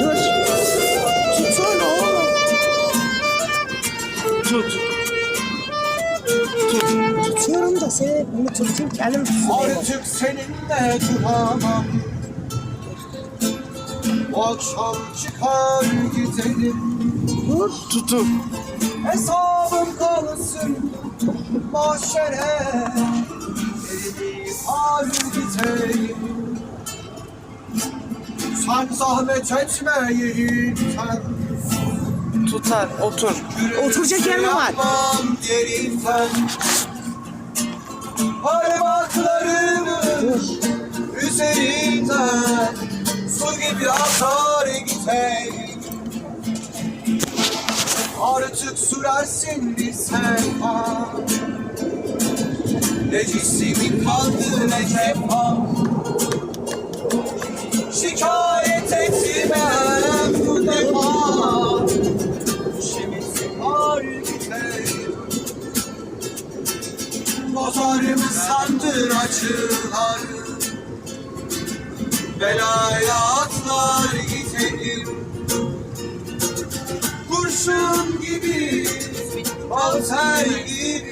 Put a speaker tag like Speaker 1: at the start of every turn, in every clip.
Speaker 1: Dur. Tutsana oğlum.
Speaker 2: Tut.
Speaker 1: Tutuyorum da seni bunu tutayım kendim tutayım.
Speaker 3: Artık seninle duramam Bu akşam çıkar gidelim
Speaker 1: Dur.
Speaker 2: Tutup.
Speaker 3: Hesabım kalsın mahşere Elini ar gideyim Sen zahmet etme yerimden
Speaker 2: Tutar. Otur.
Speaker 1: Oturacak yer mi var?
Speaker 3: Yapmam yerimden Parmaklarımı üzerinden Su gibi akar gideyim Artık sürersin bir sefa Ne cismin kaldı ne kefam Şikayet etmem bu defa. Şimdi var gideyim Bozarım sandır acılar. Belaya atlar gidelim. Kurşun gibi Balter gibi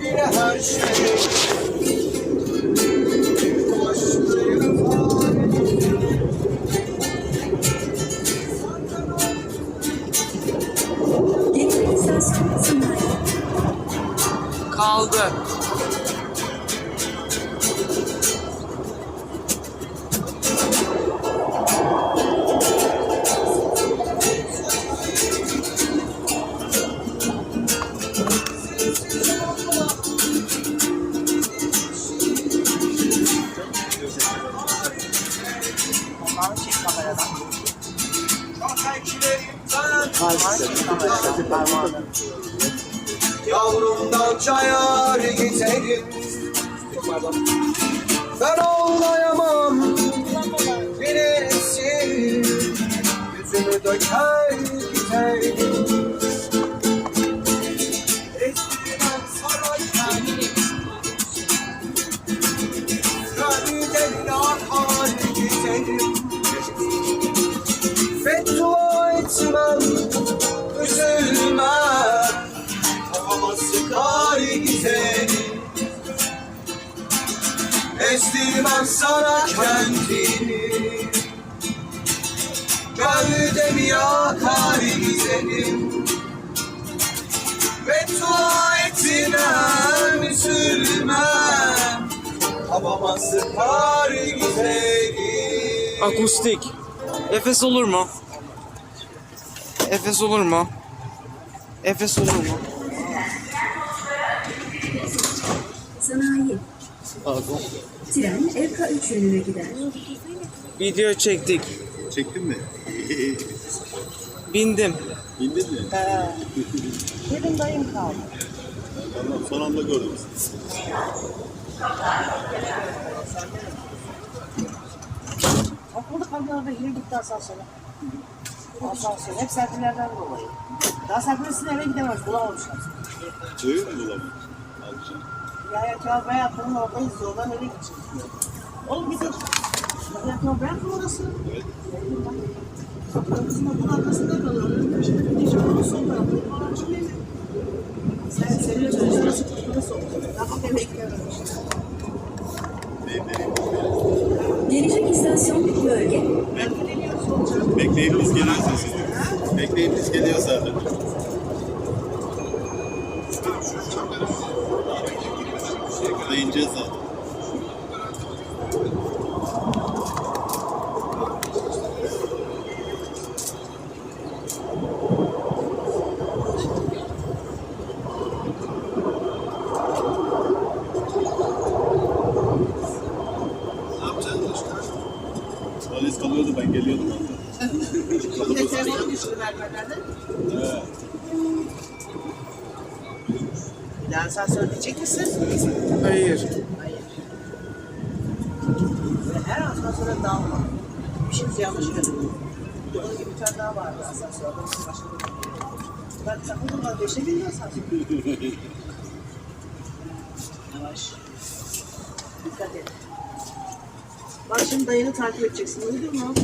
Speaker 3: Bile her.
Speaker 2: Kaldı.
Speaker 3: Yavrumdan çayar giderim. Ben ağlayamam Bilirsin Yüzümü döker giderim. Eskiden sarayken Gönlümden akar giderim Estirmem sana kendini Gövdemi yakar giderim Beddua etmem Üzülmem Kafama sıkar giderim
Speaker 2: Akustik. Efes olur mu? Efes olur mu? Efes olur mu?
Speaker 4: Sanayi. Tren Evka 3 yönüne gider.
Speaker 2: Video çektik.
Speaker 5: Çektin mi?
Speaker 2: Bindim.
Speaker 5: Bindin mi?
Speaker 1: He. Benim dayım kaldı.
Speaker 5: Tamam, son anda gördüm.
Speaker 1: Okulda kamyonda yine gitti asansöre. Asansör. Hep serpilerden dolayı. Daha serpilesine eve gidemez. Bulamamışlar.
Speaker 5: Öyle mi bulamadın?
Speaker 1: Yaya oradayız. Yoldan gideceğiz. Oğlum bir orası? Arkasında kalıyor. Tarafı. Sen senin. Daha.
Speaker 5: Bekleyip,
Speaker 4: Gelecek istasyon bölge.
Speaker 5: bekleyip biz geliyoruz siz. Bekleyip biz geliyoruz zaten. Şekilde ineceğiz zaten. Valiz kalıyordu ben
Speaker 1: geliyordum hatta. Yeterli bir sürü. Evet daha sen söyleyecek misin?
Speaker 2: Hayır.
Speaker 1: Hayır. Ve her asansöre dalma. Bir şey yanlış söyledim. Bunun gibi bir tane daha vardı asansör. Adamın başka bir Bak sakın var. Beşe biniyor asansör. Yavaş. Dikkat et. Bak şimdi dayını takip edeceksin. Duydun mu?